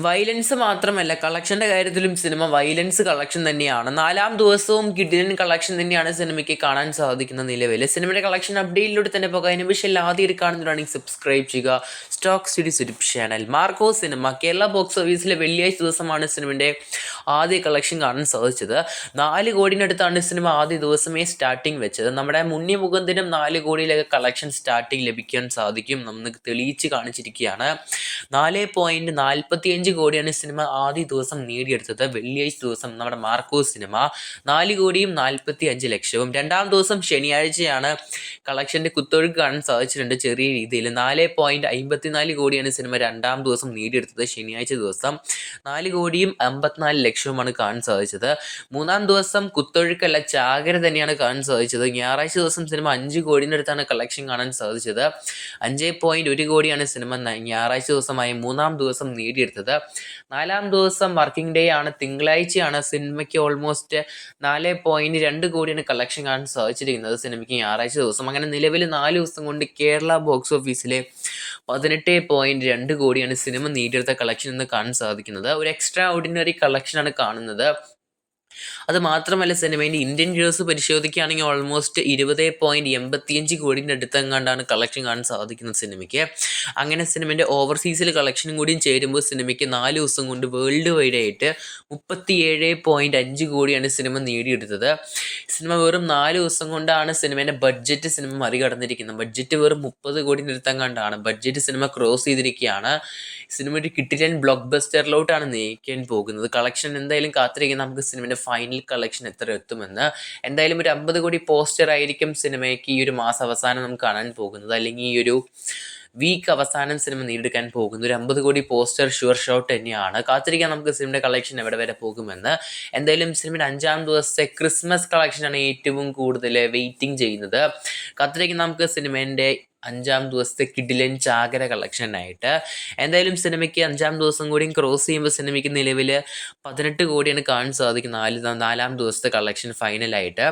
Violence മാത്രമല്ല കളക്ഷന്റെ കാര്യത്തിലും cinema violence collection തന്നെയാണ്. നാലാം ദിവസവും കിഡിലൻ കളക്ഷൻ തന്നെയാണ് സിനിമയ്ക്ക് കാണാൻ സാധിക്കുന്ന നിലവിൽ സിനിമയുടെ കളക്ഷൻ അപ്ഡേറ്റിലൂടെ തന്നെ പോകാം. അതിന് പക്ഷേ ആദ്യം കാണുന്നതാണെങ്കിൽ സബ്സ്ക്രൈബ് ചെയ്യുക. Stock studies YouTube channel Marco cinema Kerala box ഓഫീസിലെ വെള്ളിയാഴ്ച ദിവസമാണ് സിനിമയുടെ ആദ്യ കളക്ഷൻ കാണാൻ സാധിച്ചത്. നാല് കോടിനടുത്താണ് സിനിമ ആദ്യ ദിവസമേ സ്റ്റാർട്ടിങ് വെച്ചത്. നമ്മുടെ മുന്നി മുഖന്തിനും നാല് കോടിയിലൊക്കെ കളക്ഷൻ സ്റ്റാർട്ടിങ് ലഭിക്കാൻ സാധിക്കും നമുക്ക് തെളിയിച്ച് കാണിച്ചിരിക്കുകയാണ്. നാല് പോയിന്റ് നാൽപ്പത്തിയഞ്ച് കോടിയാണ് സിനിമ ആദ്യ ദിവസം നേടിയെടുത്തത്. വെള്ളിയാഴ്ച ദിവസം നമ്മുടെ മാർക്കോ സിനിമ നാല് കോടിയും നാൽപ്പത്തി അഞ്ച് ലക്ഷവും. രണ്ടാം ദിവസം ശനിയാഴ്ചയാണ് കളക്ഷന്റെ കുത്തൊഴുക്ക് കാണാൻ സാധിച്ചിട്ടുണ്ട് ചെറിയ രീതിയിൽ. നാല് പോയിന്റ് അമ്പത്തിനാല് കോടിയാണ് സിനിമ രണ്ടാം ദിവസം നേടിയെടുത്തത് ശനിയാഴ്ച ദിവസം. നാല് കോടിയും അമ്പത്തിനാല് ലക്ഷവുമാണ് കാണാൻ സാധിച്ചത്. മൂന്നാം ദിവസം കുത്തൊഴുക്കല്ല ചാകര തന്നെയാണ് കാണാൻ സാധിച്ചത്. ഞായറാഴ്ച ദിവസം സിനിമ അഞ്ച് കോടിന്റെ അടുത്താണ് കളക്ഷൻ കാണാൻ സാധിച്ചത്. അഞ്ച് പോയിന്റ് ഒരു കോടിയാണ് സിനിമ ഞായറാഴ്ച ദിവസമായി മൂന്നാം ദിവസം നേടിയെടുത്തത്. നാലാം ദിവസം വർക്കിംഗ് ഡേ ആണ്. തിങ്കളാഴ്ചയാണ് സിനിമയ്ക്ക് ഓൾമോസ്റ്റ് നാല് പോയിന്റ് രണ്ട് കോടിയാണ് കളക്ഷൻ കാണാൻ സാധിച്ചിരിക്കുന്നത് സിനിമയ്ക്ക് ഞായറാഴ്ച ദിവസം. അങ്ങനെ നിലവിൽ നാല് ദിവസം കൊണ്ട് കേരള ബോക്സ് ഓഫീസിലെ പതിനെട്ട് പോയിന്റ് രണ്ട് കോടിയാണ് സിനിമ നേടിയെടുത്ത കളക്ഷൻ എന്ന് കാണാൻ സാധിക്കുന്നത്. ഒരു എക്സ്ട്രാ ഓർഡിനറി കളക്ഷനാണ് കാണുന്നത്. അത് മാത്രമല്ല സിനിമേന്റെ ഇന്ത്യൻ വ്യൂസ് പരിശോധിക്കുകയാണെങ്കിൽ ഓൾമോസ്റ്റ് ഇരുപത് പോയിന്റ് എൺപത്തിയഞ്ച് കോടിന്റെ അടുത്തെങ്ങാണ്ടാണ് കളക്ഷൻ കാണാൻ സാധിക്കുന്നത് സിനിമയ്ക്ക്. അങ്ങനെ സിനിമേന്റെ ഓവർസീസിൽ കളക്ഷനും കൂടിയും ചേരുമ്പോൾ സിനിമയ്ക്ക് നാല് ദിവസം കൊണ്ട് വേൾഡ് വൈഡ് ആയിട്ട് മുപ്പത്തിയേഴ് പോയിന്റ് അഞ്ച് കോടിയാണ് സിനിമ നേടിയെടുത്തത്. സിനിമ വെറും നാല് ദിവസം കൊണ്ടാണ് സിനിമേന്റെ ബഡ്ജറ്റ് സിനിമ മറികടന്നിരിക്കുന്നത്. ബഡ്ജറ്റ് വെറും മുപ്പത് കോടിന്റെ അടുത്തെങ്ങാണ്ടാണ് ബഡ്ജറ്റ് സിനിമ ക്രോസ് ചെയ്തിരിക്കുകയാണ്. സിനിമ ഒരു കിട്ടിലൻ ബ്ലോക്ക് ബസ്റ്ററിലോട്ടാണ് നയിക്കാൻ പോകുന്നത്. കളക്ഷൻ എന്തായാലും കാത്തിരിക്കുന്ന നമുക്ക് സിനിമയുടെ ഫൈനൽ കളക്ഷൻ എത്ര എത്തുമെന്ന് എന്തായാലും ഒരു അമ്പത് കോടി പോസ്റ്റർ ആയിരിക്കും സിനിമയ്ക്ക് ഈ ഒരു മാസം അവസാനം നമുക്ക് കാണാൻ പോകുന്നത്. അല്ലെങ്കിൽ ഈ ഒരു വീക്ക് അവസാനം സിനിമ നേടിയെടുക്കാൻ പോകുന്നു ഒരു അമ്പത് കോടി പോസ്റ്റർ ഷുവർ ഷോട്ട് തന്നെയാണ്. കാത്തിരിക്കാൻ നമുക്ക് സിനിമയുടെ കളക്ഷൻ എവിടെ വരെ പോകുമെന്ന്. എന്തായാലും സിനിമയുടെ അഞ്ചാം ദിവസത്തെ ക്രിസ്മസ് കളക്ഷനാണ് ഏറ്റവും കൂടുതൽ വെയിറ്റിംഗ് ചെയ്യുന്നത്. കാത്തിരിക്കാൻ നമുക്ക് സിനിമേന്റെ അഞ്ചാം ദിവസത്തെ കിഡിലൻ ചാകര കളക്ഷൻ ആയിട്ട്. എന്തായാലും സിനിമയ്ക്ക് അഞ്ചാം ദിവസം കൂടിയും ക്രോസ് ചെയ്യുമ്പോൾ സിനിമയ്ക്ക് നിലവിൽ പതിനെട്ട് കോടിയാണ് കാണാൻ സാധിക്കുന്നത്. നാല് നാലാം ദിവസത്തെ കളക്ഷൻ ഫൈനലായിട്ട്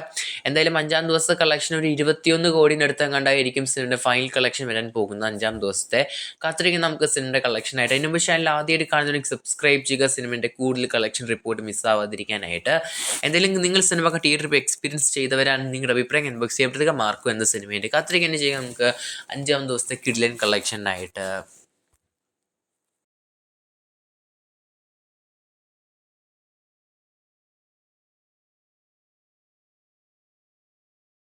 എന്തായാലും അഞ്ചാം ദിവസത്തെ കളക്ഷൻ ഒരു ഇരുപത്തിയൊന്ന് കോടിനടുത്ത് കണ്ടായിരിക്കും സിനിമയുടെ ഫൈനൽ കളക്ഷൻ വരാൻ പോകുന്നത് അഞ്ചാം ദിവസത്തെ. കാത്തിരിക്കും നമുക്ക് സിനിമയുടെ കളക്ഷനായിട്ട് അതിന് മുമ്പ് ചാനൽ ആദ്യമായിട്ട് കാണുന്നുണ്ടെങ്കിൽ സബ്സ്ക്രൈബ് ചെയ്യുക. സിനിമയുടെ കൂടുതൽ കളക്ഷൻ റിപ്പോർട്ട് മിസ്സാവാതിരിക്കാനായിട്ട് എന്തായാലും നിങ്ങൾ സിനിമ ഇപ്പോൾ എക്സ്പീരിയൻസ് ചെയ്തവരാണ് നിങ്ങളുടെ അഭിപ്രായം ഇൻബോക്സ് ചെയ്യപ്പെടുക മാർക്കും എന്ന സിനിമയുടെ കാത്തിരിക്കാൻ ചെയ്യുക നമുക്ക്. അഞ്ചാം ദിവസത്തെ കിഡ്ലൻ കളക്ഷനായിട്ട്